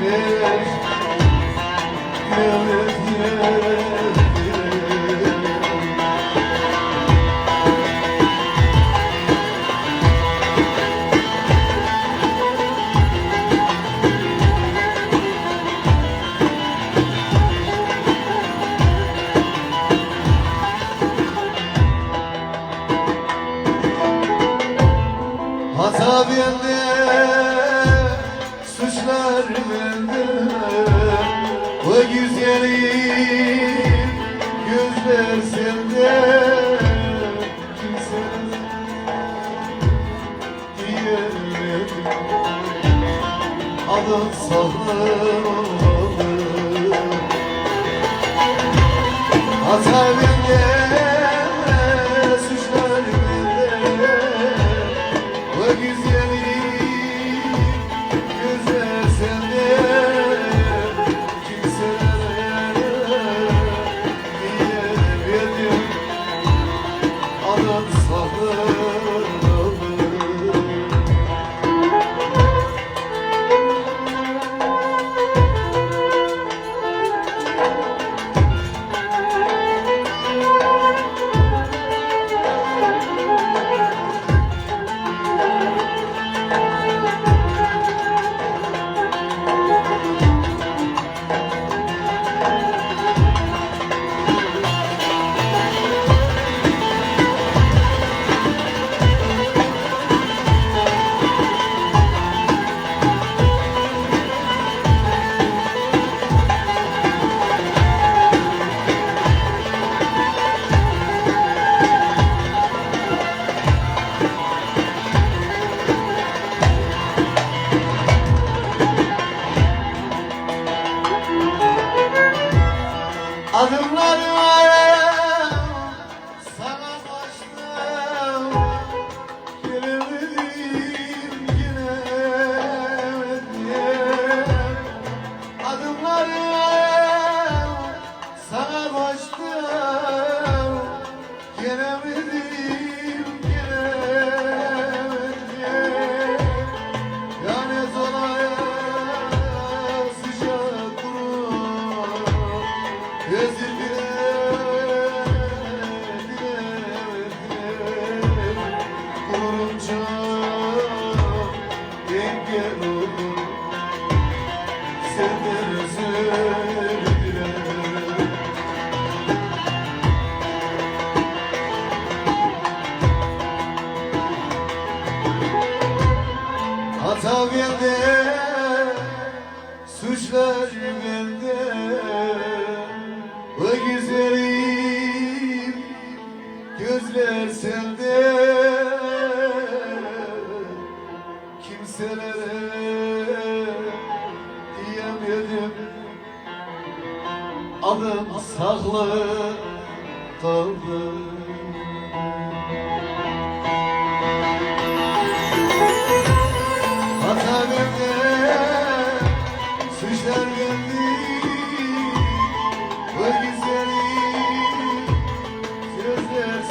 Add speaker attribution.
Speaker 1: Yes, yes, yes. Bende O güzelim Kimse diyemedim sağlığı Hata Adımlarım Hata bende, suçlar bende O güzelim gözler sende. Kimselere diyemedim. Adım saklı kaldı